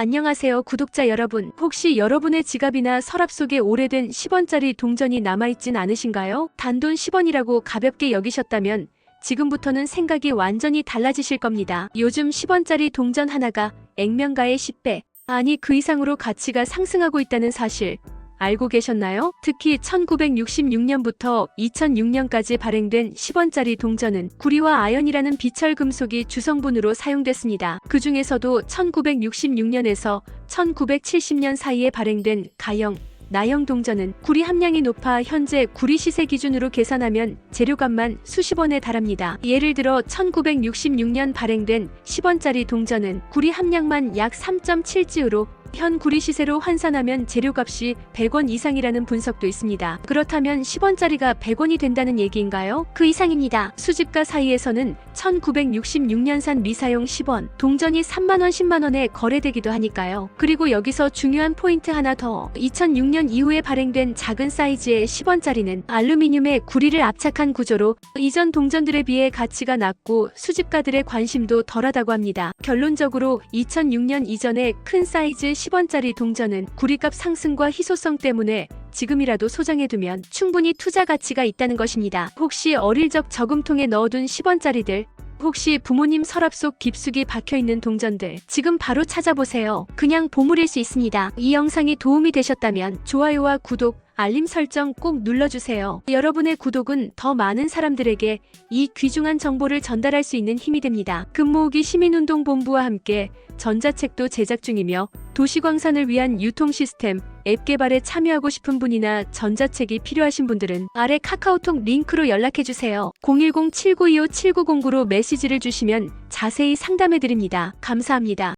안녕하세요 구독자 여러분. 혹시 여러분의 지갑이나 서랍 속에 오래된 10원짜리 동전이 남아있진 않으신가요? 단돈 10원이라고 가볍게 여기셨다면 지금부터는 생각이 완전히 달라지실 겁니다. 요즘 10원짜리 동전 하나가 액면가의 10배, 아니 그 이상으로 가치가 상승하고 있다는 사실 알고 계셨나요? 특히 1966년부터 2006년까지 발행된 10원짜리 동전은 구리와 아연이라는 비철 금속이 주성분으로 사용됐습니다. 그 중에서도 1966년에서 1970년 사이에 발행된 가형, 나형 동전은 구리 함량이 높아 현재 구리 시세 기준으로 계산하면 재료값만 수십 원에 달합니다. 예를 들어 1966년 발행된 10원짜리 동전은 구리 함량만 약 3.7지으로 현 구리 시세로 환산하면 재료값이 100원 이상이라는 분석도 있습니다. 그렇다면 10원짜리가 100원이 된다는 얘기인가요? 그 이상입니다. 수집가 사이에서는 1966년산 미사용 10원, 동전이 3만원, 10만원에 거래되기도 하니까요. 그리고 여기서 중요한 포인트 하나 더. 2006년 이후에 발행된 작은 사이즈의 10원짜리는 알루미늄의 구리를 압착한 구조로 이전 동전들에 비해 가치가 낮고 수집가들의 관심도 덜하다고 합니다. 결론적으로 2006년 이전의 큰 사이즈 10원짜리 동전은 구리값 상승과 희소성 때문에 지금이라도 소장해두면 충분히 투자 가치가 있다는 것입니다. 혹시 어릴 적 저금통에 넣어둔 10원짜리들, 혹시 부모님 서랍 속 깊숙이 박혀있는 동전들 지금 바로 찾아보세요. 그냥 보물일 수 있습니다. 이 영상이 도움이 되셨다면 좋아요와 구독, 알림 설정 꼭 눌러주세요. 여러분의 구독은 더 많은 사람들에게 이 귀중한 정보를 전달할 수 있는 힘이 됩니다. 금모으기 시민운동본부와 함께 전자책도 제작 중이며 도시광산을 위한 유통 시스템, 앱 개발에 참여하고 싶은 분이나 전자책이 필요하신 분들은 아래 카카오톡 링크로 연락해주세요. 010-7925-7909로 메시지를 주시면 자세히 상담해드립니다. 감사합니다.